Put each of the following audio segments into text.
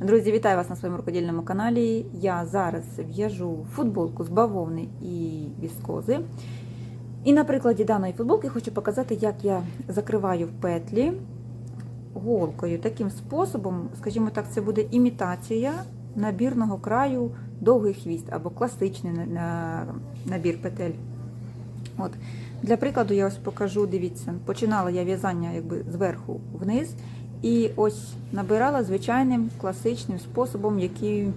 Друзі, вітаю вас на своєму рукодільному каналі. Я зараз в'яжу футболку з бавовни і віскози. І на прикладі даної футболки хочу показати, як я закриваю петлі голкою. Таким способом, скажімо так, це буде імітація набірного краю довгий хвіст або класичний на- на- набір петель. От. Для прикладу, я ось покажу, дивіться, починала я в'язання якби зверху вниз. І ось набирала звичайним класичним способом, який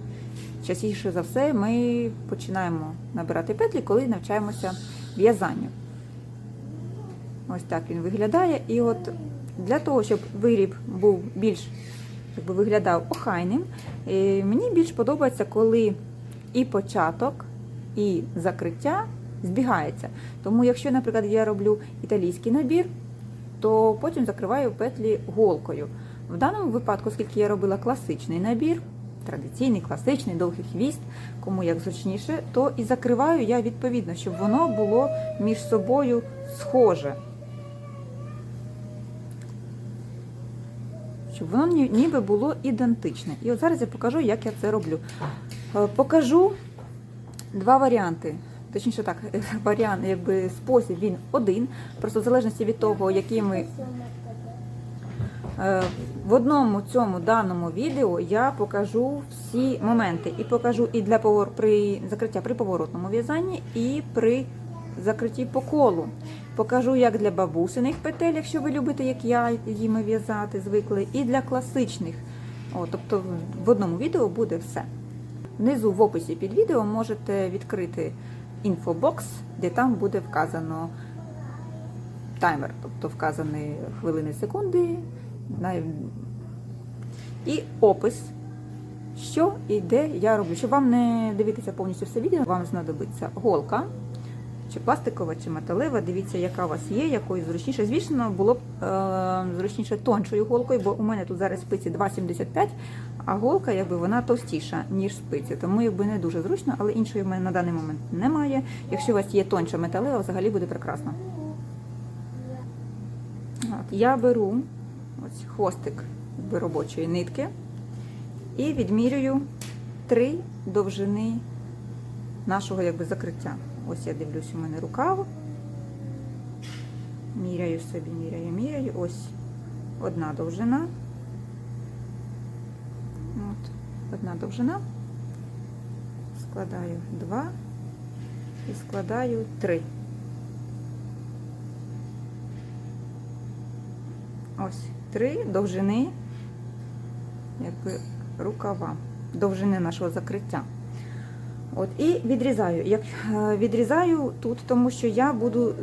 частіше за все ми починаємо набирати петлі, коли навчаємося в'язанню. Ось так він виглядає. І от для того, щоб виріб був більш якби, виглядав охайним, е, мені більш подобається, коли і початок, і закриття збігається. Тому, якщо, наприклад, я роблю італійський набір, то потім закриваю петлі голкою. В даному випадку, оскільки я робила класичний набір, традиційний, класичний, довгий хвіст, кому як зручніше, то і закриваю я відповідно, щоб воно було між собою схоже. Щоб воно ніби було ідентичне. І от зараз я покажу, як я це роблю. Е, Покажу два варіанти. Точніше так, варіант, якби спосіб він один. Просто в залежності від того, які ми Е, В одному цьому даному відео я покажу всі моменти і покажу і для повор... при закриття при поворотному в'язанні, і при закритті по колу. Покажу як для бабусиних петель, якщо ви любите, як я їми в'язати, звикли, і для класичних. О, тобто в одному відео буде все. Внизу в описі під відео можете відкрити інфобокс, де там буде вказано таймер, тобто вказані хвилини секунди і опис, що і де я роблю. Щоб вам не дивитися повністю все відео, вам знадобиться голка, чи пластикова, чи металева. Дивіться, яка у вас є, якою зручніше. Звісно, було б е, зручніше тоншою голкою, бо у мене тут зараз спиці 2,75, а голка якби вона товстіша, ніж спиці. Тому якби не дуже зручно, але іншої в мене на даний момент немає. Якщо у вас є тонша металева, взагалі буде прекрасно. От, я беру ось хвостик робочої нитки і відмірюю три довжини нашого якби, закриття. Ось я дивлюсь, у мене рукав. Міряю собі, міряю, міряю. Ось одна довжина. От, одна довжина. Складаю два і складаю три. Ось три довжини якби, рукава, довжини нашого закриття. От, і відрізаю. Як е, відрізаю тут, тому що я буду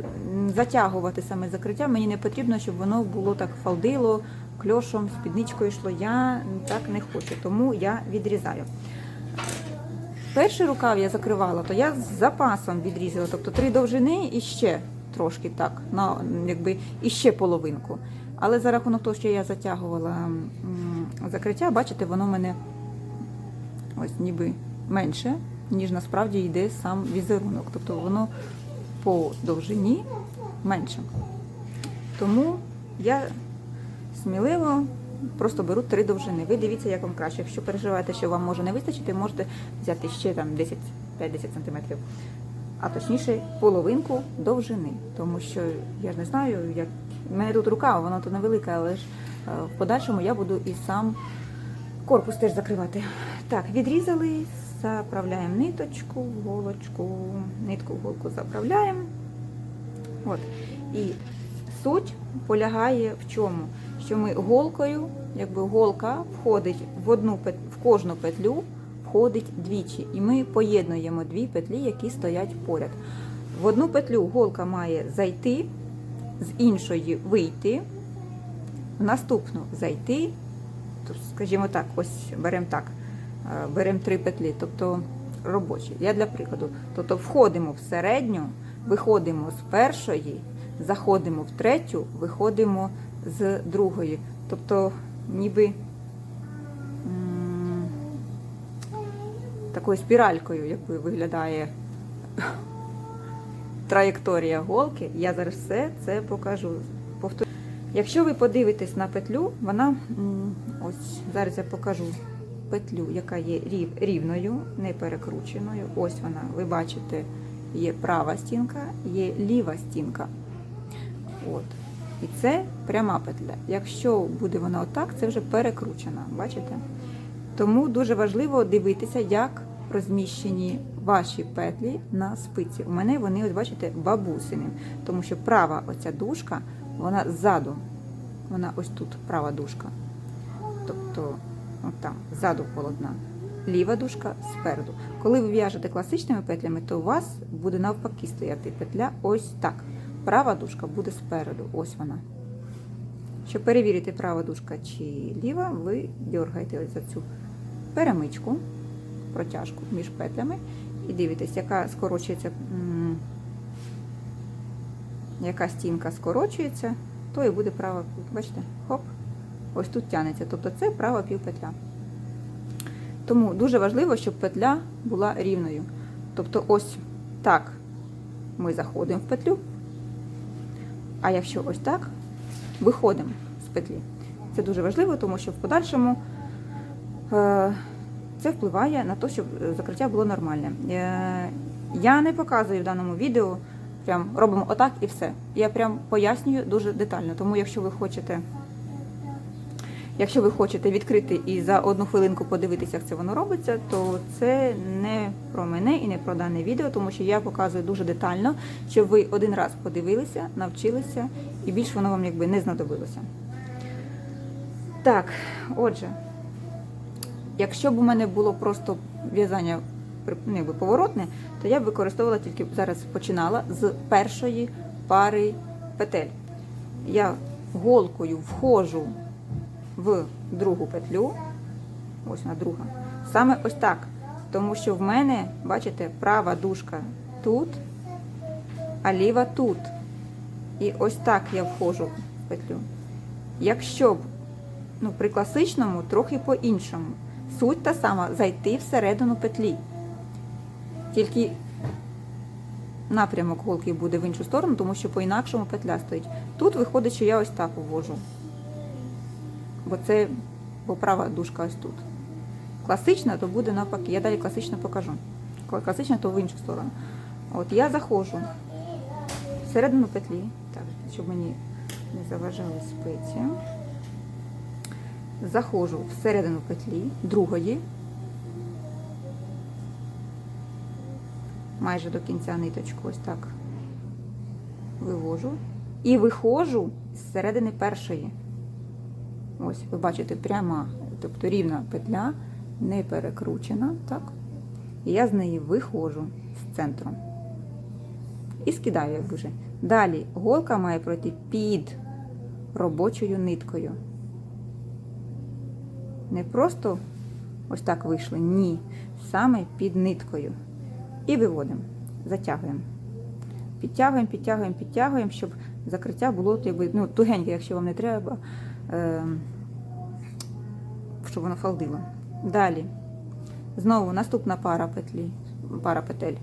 затягувати саме закриття. Мені не потрібно, щоб воно було так фалдило, кльошом, спідничкою йшло. Я так не хочу, тому я відрізаю. Перший рукав я закривала, то я з запасом відрізала, тобто три довжини і ще трошки так, на, якби, і половинку. Але за рахунок того, що я затягувала закриття, бачите, воно в мене ось ніби менше, ніж насправді йде сам візерунок. Тобто воно по довжині менше. Тому я сміливо просто беру три довжини. Ви дивіться, як вам краще. Якщо переживаєте, що вам може не вистачити, можете взяти ще там 10 5-10 см. А точніше половинку довжини. Тому що я ж не знаю, як. У мене тут рука, вона тут невелика, але ж е, в подальшому я буду і сам корпус теж закривати. Так, відрізали, заправляємо ниточку, в голочку, нитку в голку заправляємо. От. І суть полягає в чому? Що ми голкою, якби голка входить в одну в кожну петлю, входить двічі. І ми поєднуємо дві петлі, які стоять поряд. В одну петлю голка має зайти, з іншої вийти, в наступну зайти, то, скажімо так, ось беремо так, беремо три петлі, тобто робочі. Я для прикладу. Тобто входимо в середню, виходимо з першої, заходимо в третю, виходимо з другої. Тобто, ніби такою спіралькою, якби виглядає траєкторія голки. Я зараз все це покажу. Повторю. Якщо ви подивитесь на петлю, вона ось зараз я покажу петлю, яка є рів, рівною, не перекрученою. Ось вона, ви бачите, є права стінка, є ліва стінка. От. І це пряма петля. Якщо буде вона отак, це вже перекручена. Бачите? Тому дуже важливо дивитися, як розміщені ваші петлі на спиці. У мене вони, ось бачите, бабусини. Тому що права оця дужка, вона ззаду. Вона ось тут, права дужка. Тобто, от там, ззаду полотна. Ліва дужка спереду. Коли ви в'яжете класичними петлями, то у вас буде навпаки стояти петля ось так. Права дужка буде спереду. Ось вона. Щоб перевірити, права дужка чи ліва, ви дергаєте ось за цю перемичку, протяжку між петлями і дивитесь, яка скорочується, яка стінка скорочується, то і буде права. Бачите, хоп, ось тут тянеться. Тобто це права півпетля. Тому дуже важливо, щоб петля була рівною. Тобто, ось так ми заходимо в петлю. А якщо ось так, виходимо з петлі. Це дуже важливо, тому що в подальшому е, це впливає на те, щоб закриття було нормальне. Е, я не показую в даному відео, прям робимо отак і все. Я прям пояснюю дуже детально. Тому якщо ви хочете. Якщо ви хочете відкрити і за одну хвилинку подивитися, як це воно робиться, то це не про мене і не про дане відео, тому що я показую дуже детально, щоб ви один раз подивилися, навчилися і більше воно вам якби не знадобилося. Так, отже, якщо б у мене було просто в'язання ну, якби, поворотне, то я б використовувала тільки зараз починала з першої пари петель. Я голкою входжу в другу петлю. Ось вона друга. Саме ось так. Тому що в мене, бачите, права дужка тут, а ліва тут. І ось так я входжу в петлю. Якщо б, ну, при класичному трохи по-іншому. Суть та сама зайти всередину петлі. Тільки напрямок голки буде в іншу сторону, тому що по-інакшому петля стоїть. Тут виходить, що я ось так увожу бо це бо права дужка ось тут. Класична, то буде навпаки. Я далі класично покажу. Класична, то в іншу сторону. От я заходжу всередину петлі, так, щоб мені не заважали спиці. Заходжу всередину петлі другої, майже до кінця ниточку, ось так вивожу. І виходжу з середини першої. Ось, ви бачите, пряма, тобто рівна петля, не перекручена, так? І я з неї виходжу з центру. І скидаю як вже. Далі голка має пройти під робочою ниткою. Не просто ось так вийшли, ні. Саме під ниткою. І виводимо, затягуємо. Підтягуємо, підтягуємо, підтягуємо, щоб закриття було ну, тугеньке, якщо вам не треба. Ем, щоб воно фалдило. Далі. Знову наступна пара петлі, пара петель.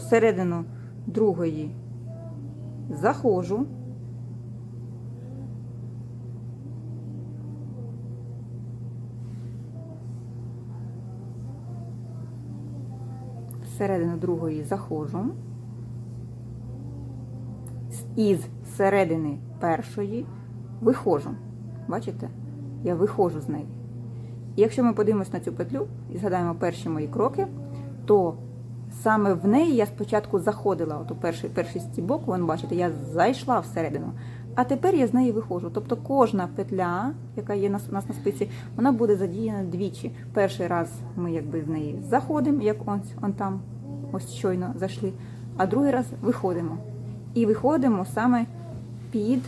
Середину другої заходжу. Середину другої заходжу. Із середини першої виходжу. Бачите? Я виходжу з неї. І якщо ми подивимося на цю петлю і згадаємо перші мої кроки, то саме в неї я спочатку заходила, от у перший перший стібок, ви бачите, я зайшла всередину. А тепер я з неї виходжу. Тобто кожна петля, яка є у нас на спиці, вона буде задіяна двічі. Перший раз ми якби з неї заходимо, як ось он там, ось щойно зайшли, а другий раз виходимо. І виходимо саме під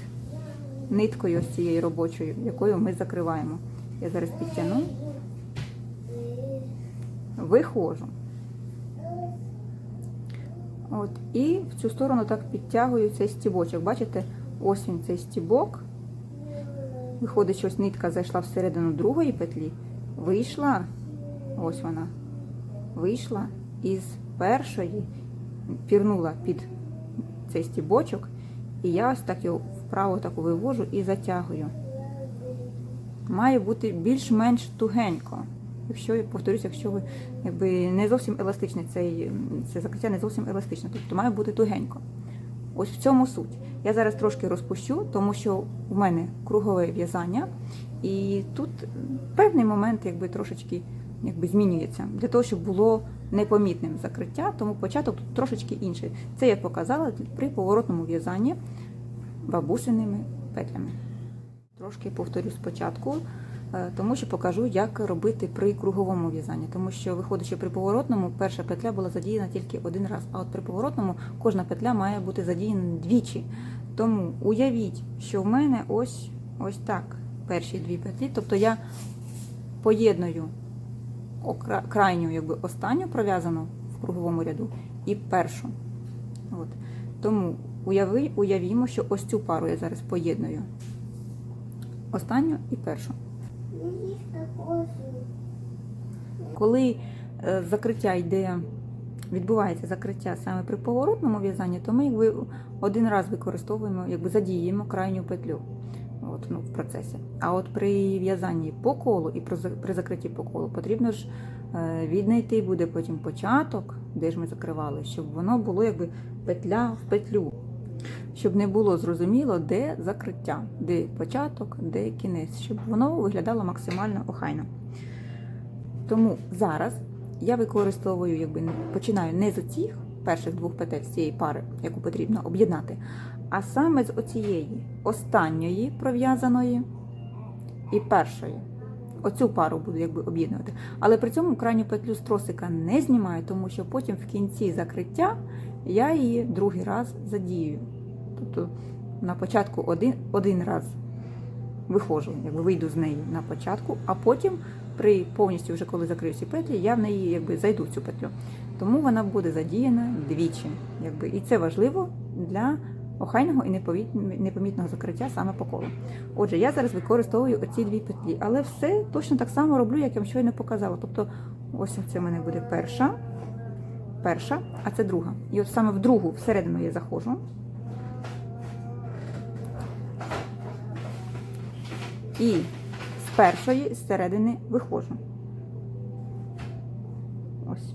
ниткою ось цією робочою, якою ми закриваємо. Я зараз підтягну, виходжу. От, І в цю сторону так підтягую цей стібочок. Бачите, ось він цей стібок. Виходить, що ось нитка зайшла всередину другої петлі, вийшла, ось вона, вийшла із першої, пірнула під цей стібочок, і я ось так його вправо так вивожу і затягую. Має бути більш-менш тугенько. якщо повторюсь, якщо ви якби не зовсім еластичне, цей, це закриття не зовсім еластичне, тобто має бути тугенько. Ось в цьому суть. Я зараз трошки розпущу, тому що у мене кругове в'язання, і тут певний момент якби трошечки якби змінюється для того, щоб було непомітним закриття, тому початок тут трошечки інший. Це я показала при поворотному в'язанні бабусиними петлями. Трошки повторю спочатку, е, тому що покажу, як робити при круговому в'язанні. Тому що, виходить, що при поворотному перша петля була задіяна тільки один раз, а от при поворотному кожна петля має бути задіяна двічі. Тому уявіть, що в мене ось ось так перші дві петлі, тобто я поєдную крайню, якби останню пров'язану в круговому ряду і першу. От. Тому уяви, уявімо, що ось цю пару я зараз поєдную. Останню і першу. Коли е, закриття йде, відбувається закриття саме при поворотному в'язанні, то ми якби один раз використовуємо, якби задіємо крайню петлю от, ну, в процесі. А от при в'язанні по колу і при закритті по колу потрібно ж е, віднайти буде потім початок, де ж ми закривали, щоб воно було якби петля в петлю. Щоб не було зрозуміло, де закриття, де початок, де кінець, щоб воно виглядало максимально охайно. Тому зараз я використовую, якби починаю не з оцих перших двох петель з цієї пари, яку потрібно об'єднати, а саме з оцієї останньої пров'язаної і першої. Оцю пару буду якби об'єднувати. Але при цьому крайню петлю з тросика не знімаю, тому що потім в кінці закриття я її другий раз задію. Тобто на початку один, один раз виходжу, якби вийду з неї на початку, а потім при повністю, вже коли закрию всі петлі, я в неї якби зайду в цю петлю. Тому вона буде задіяна двічі. Якби. І це важливо для охайного і непомітного закриття саме по колу. Отже, я зараз використовую оці дві петлі, але все точно так само роблю, як я вам щойно показала. Тобто, ось це в мене буде перша, перша, а це друга. І от саме в другу всередину я заходжу. І з першої з середини виходжу. Ось.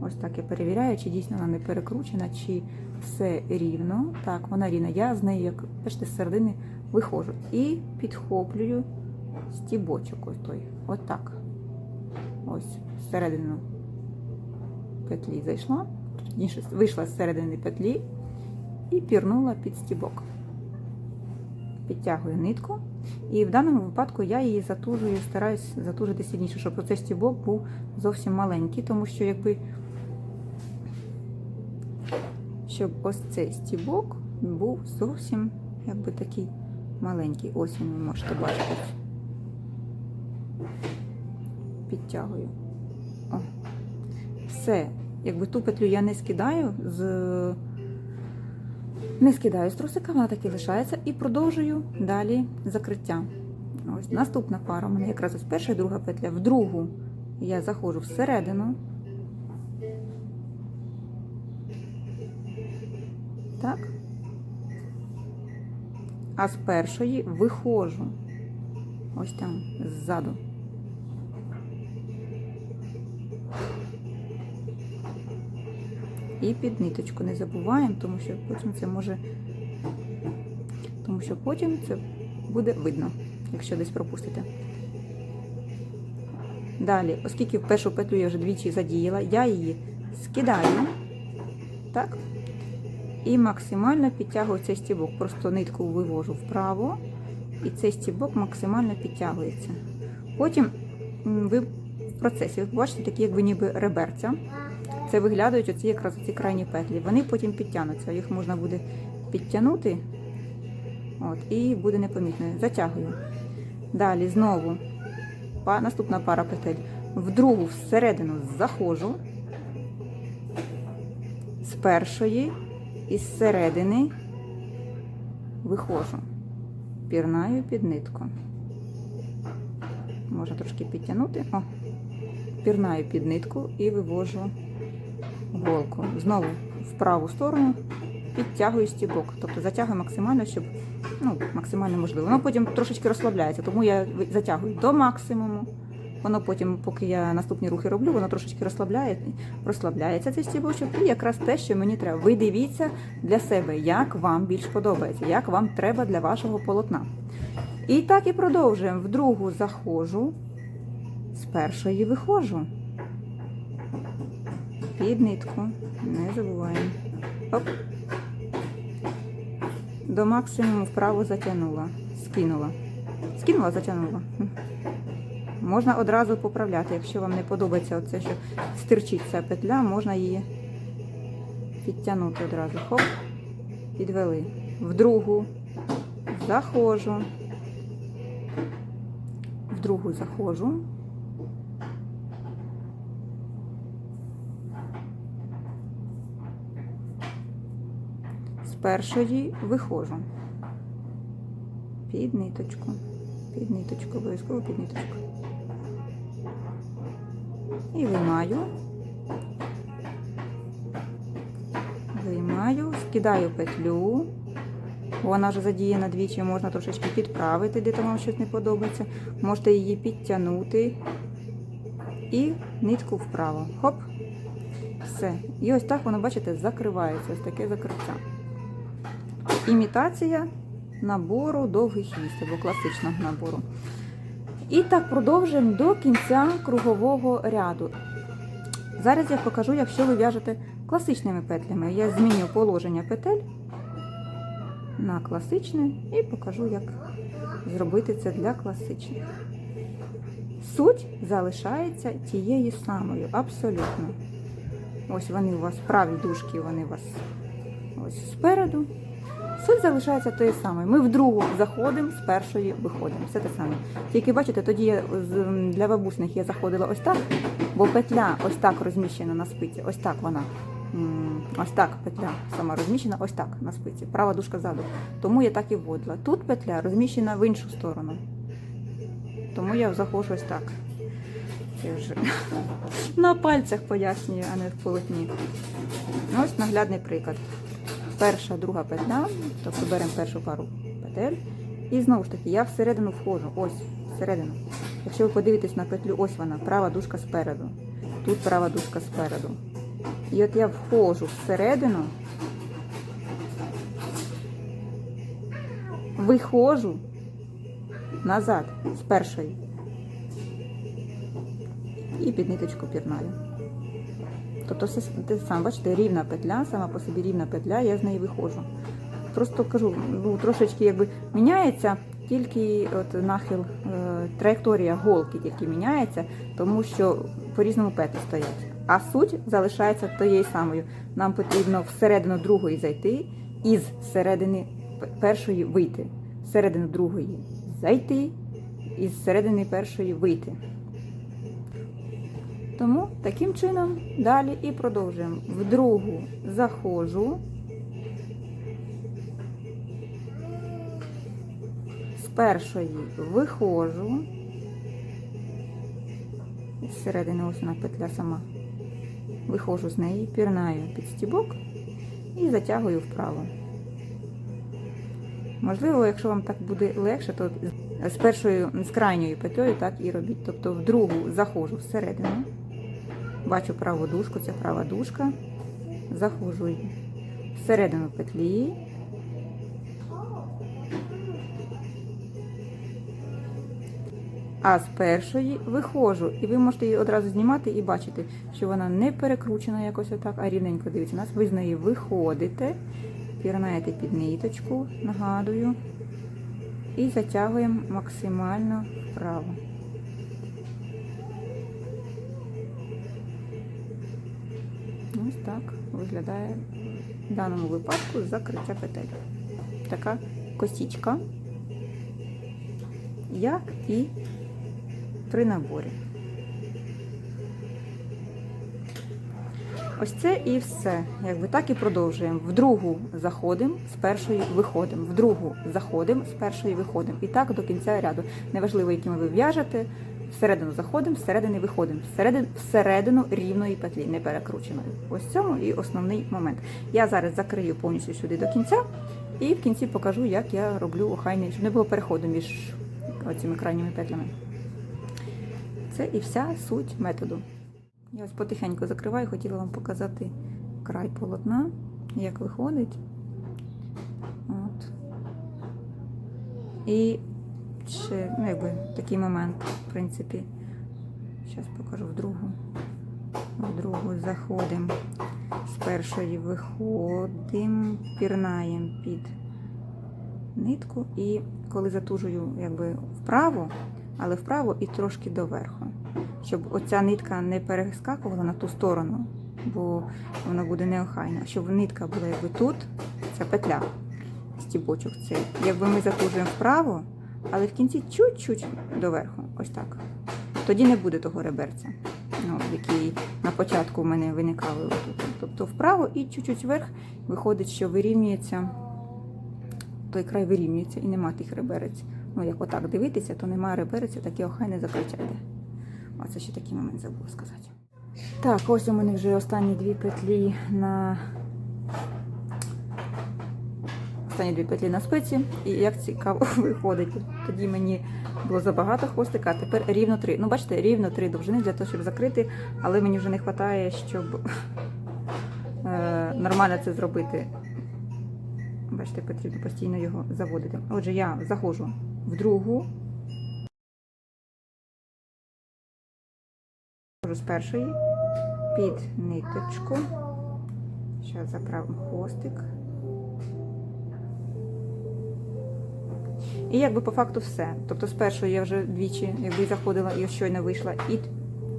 Ось так я перевіряю, чи дійсно вона не перекручена, чи все рівно. Так, вона рівна. Я з нею, як бачите, з середини виходжу. І підхоплюю стібочок ось той. Отак. Ось, всередину петлі зайшла, вийшла з середини петлі і пірнула під стібок. Підтягую нитку. І в даному випадку я її затужую, стараюсь затужити сильніше, щоб оцей стібок був зовсім маленький, тому що якби щоб ось цей стібок був зовсім якби такий маленький. Ось він ви можете бачити. Підтягую. О. Все. Якби ту петлю я не скидаю з не скидаю з трусика, вона так і лишається, і продовжую далі закриття. Ось наступна пара у мене якраз ось перша і друга петля. В другу я заходжу всередину. Так. А з першої виходжу. Ось там ззаду. І під ниточку не забуваємо, тому що потім це може. Тому що потім це буде видно, якщо десь пропустите. Далі, оскільки першу петлю я вже двічі задіяла, я її скидаю, так? І максимально підтягую цей стібок. Просто нитку вивожу вправо, і цей стібок максимально підтягується. Потім ви в процесі ви бачите такі, якби ніби реберця. Це виглядають оці якраз ці крайні петлі. Вони потім підтягнуться. Їх можна буде підтягнути. От, і буде непомітно. Затягую. Далі знову наступна пара петель. В другу всередину заходжу з першої і з середини виходжу. Пірнаю під нитку. Можна трошки підтягнути. О, пірнаю під нитку і вивожу голку. Знову в праву сторону підтягую стібок. Тобто затягую максимально, щоб ну, максимально можливо. Воно потім трошечки розслабляється, тому я затягую до максимуму Воно потім, поки я наступні рухи роблю, воно трошечки розслабляє, розслабляється цей стібочок, і якраз те, що мені треба. Ви дивіться для себе, як вам більш подобається, як вам треба для вашого полотна. І так і продовжуємо. В другу заходжу, з першої виходжу. Під нитку. Не забуваємо. Оп. До максимуму вправо затягнула. Скинула. Скинула, затягнула. Можна одразу поправляти, якщо вам не подобається оце, що стирчить ця петля, можна її підтягнути одразу. Хоп, підвели. В другу заходжу. В другу заходжу. Першої виходжу. Під ниточку. Під ниточку, обов'язково під ниточку. І виймаю. Виймаю, скидаю петлю. Вона вже задіяна двічі, можна трошечки підправити, де там вам щось не подобається. Можете її підтягнути і нитку вправо. Хоп. Все. І ось так воно, бачите, закривається. Ось таке закриття. Імітація набору довгий хвіст або класичного набору. І так продовжуємо до кінця кругового ряду. Зараз я покажу, якщо ви в'яжете класичними петлями. Я зміню положення петель на класичне і покажу, як зробити це для класичних. Суть залишається тією самою, абсолютно. Ось вони у вас праві дужки, вони у вас ось спереду. Суть залишається тою самою. Ми в другу заходимо, з першої виходимо. Все те саме. Тільки бачите, тоді я для бабусних я заходила ось так, бо петля ось так розміщена на спиці. Ось так вона. Ось так петля сама розміщена, ось так на спиці. Права дужка ззаду. Тому я так і вводила. Тут петля розміщена в іншу сторону. Тому я заходжу ось так. На пальцях пояснюю, а не в полотні. Ось наглядний приклад перша, друга петля, тобто беремо першу пару петель. І знову ж таки, я всередину входжу, ось, всередину. Якщо ви подивитесь на петлю, ось вона, права дужка спереду. Тут права дужка спереду. І от я входжу всередину, виходжу назад з першої. І під ниточку пірнаю. Тобто все те саме, бачите, рівна петля, сама по собі рівна петля, я з неї виходжу. Просто кажу, ну трошечки якби міняється, тільки от нахил, е, траєкторія голки тільки міняється, тому що по-різному петлі стоять. А суть залишається тією самою. Нам потрібно всередину другої зайти і з середини першої вийти. Всередину другої зайти і з середини першої вийти. Тому таким чином далі і продовжуємо. В другу заходжу. З першої виходжу. І Зсередини ось вона петля сама. Виходжу з неї, пірнаю під стібок і затягую вправо. Можливо, якщо вам так буде легше, то з першою, з крайньою петлею так і робіть. Тобто в другу заходжу всередину. Бачу праву дужку, це права дужка. Заходжу всередину петлі. А з першої виходжу. І ви можете її одразу знімати і бачити, що вона не перекручена якось отак, а рівненько дивіться. Нас ви з неї виходите, пірнаєте під ниточку, нагадую, і затягуємо максимально вправо. Виглядає в даному випадку закриття петель. Така косічка, як і при наборі. Ось це і все. Якби так і продовжуємо. В другу заходимо, з першої виходимо. В другу заходимо, з першої виходимо. І так до кінця ряду. Неважливо, якими ви в'яжете. Всередину заходимо, всередини виходимо. Всередину, всередину рівної петлі, не перекрученої. Ось цьому і основний момент. Я зараз закрию повністю сюди до кінця, і в кінці покажу, як я роблю охайний, щоб не було переходу між цими крайніми петлями. Це і вся суть методу. Я ось потихеньку закриваю, хотіла вам показати край полотна, як виходить. От. І ще, ну, якби такий момент, в принципі, зараз покажу в другу. В другу заходимо. З першої виходимо, пірнаємо під нитку і коли затужую якби вправо, але вправо і трошки доверху. Щоб оця нитка не перескакувала на ту сторону, бо вона буде неохайна. Щоб нитка була якби тут, ця петля, стібочок цей. Якби ми затужуємо вправо, але в кінці чуть-чуть доверху. Ось так. Тоді не буде того реберця, ну, який на початку в мене виникали. Тобто вправо і чуть-чуть вверх виходить, що вирівнюється, той край вирівнюється і нема тих реберець. Ну, як отак дивитися, то немає реберець, таке охайне закриття йде. Оце ще такий момент забула сказати. Так, ось у мене вже останні дві петлі на останні дві петлі на спиці, і як цікаво виходить. Тоді мені було забагато хвостика, а тепер рівно три. Ну, бачите, рівно три довжини для того, щоб закрити, але мені вже не вистачає, щоб е, нормально це зробити. Бачите, потрібно постійно його заводити. Отже, я заходжу в другу. З першої під ниточку. Зараз заправимо хвостик. І якби по факту все. Тобто спершу я вже двічі якби заходила і щойно вийшла. І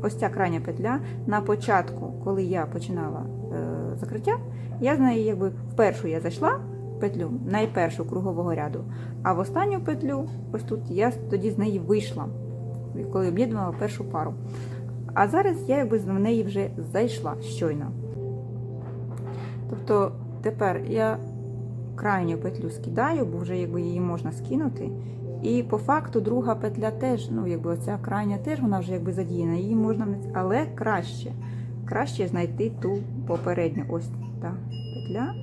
ось ця крайня петля на початку, коли я починала е, закриття, я з неї якби в я зайшла петлю, найпершу кругового ряду, а в останню петлю, ось тут, я тоді з неї вийшла, коли об'єднувала першу пару. А зараз я якби в неї вже зайшла щойно. Тобто тепер я крайню петлю скидаю, бо вже якби її можна скинути. І по факту друга петля теж, ну якби оця крайня теж вона вже якби задіяна, її можна але краще. Краще знайти ту попередню. Ось та петля.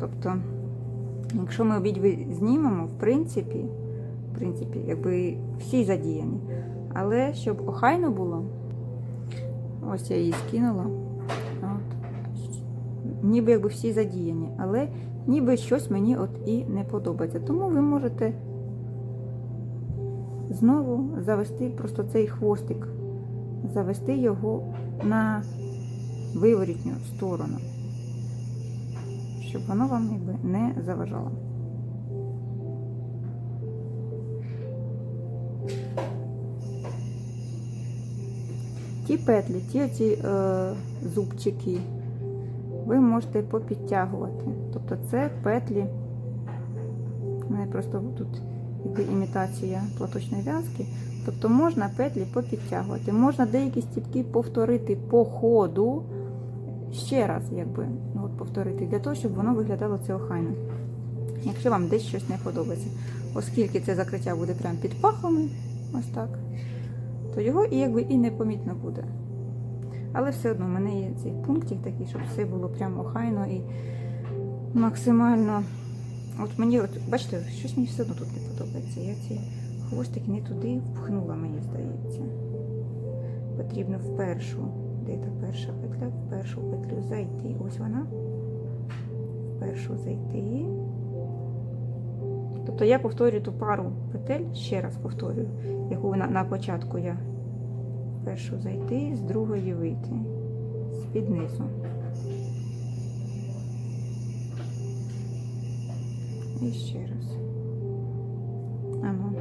Тобто, якщо ми обидві знімемо, в принципі, в принципі, якби всі задіяні. Але щоб охайно було, ось я її скинула. Ніби якби всі задіяні, але ніби щось мені от і не подобається. Тому ви можете знову завести просто цей хвостик, завести його на виворітню сторону, щоб воно вам якби не заважало. Ті петлі, ті оці е, зубчики, ви можете попідтягувати. Тобто це петлі, у мене просто тут якби імітація платочної в'язки. Тобто можна петлі попідтягувати. Можна деякі стіпки повторити по ходу ще раз, якби ну, от повторити, для того, щоб воно виглядало це охайно. Якщо вам десь щось не подобається, оскільки це закриття буде прямо під пахами, ось так, то його і якби і непомітно буде. Але все одно в мене є цей пунктик такий, щоб все було прямо охайно і максимально. От мені, от, бачите, щось мені все одно тут не подобається. Я ці хвостики не туди впхнула, мені здається. Потрібно в першу, де та перша петля, в першу петлю зайти. Ось вона. В першу зайти. Тобто я повторюю ту пару петель, ще раз повторюю, яку на, на початку я першу зайти, з другої вийти, з-під низу. І ще раз. Ану,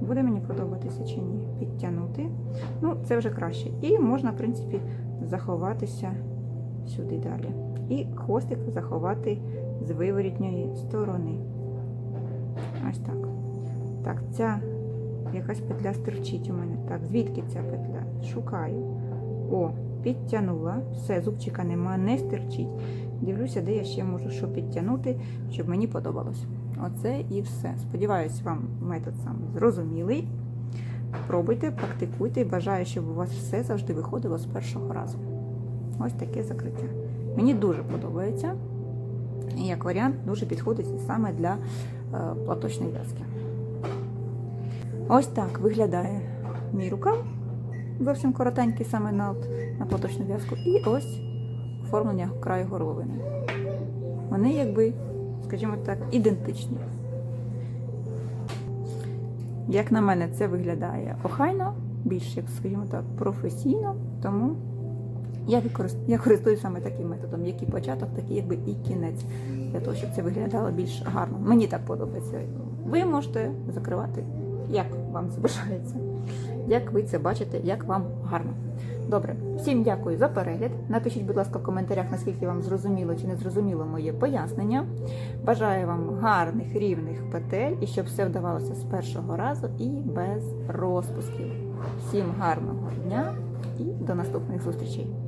буде мені подобатися чи ні? Підтягнути. Ну, це вже краще. І можна, в принципі, заховатися сюди далі. І хвостик заховати з виворітньої сторони. Ось так. Так, ця якась петля стирчить у мене. Так, звідки ця петля? Шукаю. О, підтягнула. Все, зубчика нема, не стирчить. Дивлюся, де я ще можу що підтягнути, щоб мені подобалось. Оце і все. Сподіваюсь, вам метод сам зрозумілий. Пробуйте, практикуйте і бажаю, щоб у вас все завжди виходило з першого разу. Ось таке закриття. Мені дуже подобається. І як варіант дуже підходить саме для е, платочної в'язки. Ось так виглядає мій рукав, зовсім коротенький саме на, на поточну в'язку, і ось оформлення краю горловини. Вони якби, скажімо так, ідентичні. Як на мене, це виглядає охайно, більш, як скажімо так, професійно, тому я, я користуюсь саме таким методом, як і початок, так і якби і кінець, для того, щоб це виглядало більш гарно. Мені так подобається. Ви можете закривати, як вам це як ви це бачите, як вам гарно. Добре, всім дякую за перегляд. Напишіть, будь ласка, в коментарях, наскільки вам зрозуміло чи не зрозуміло моє пояснення. Бажаю вам гарних рівних петель і щоб все вдавалося з першого разу і без розпусків. Всім гарного дня і до наступних зустрічей!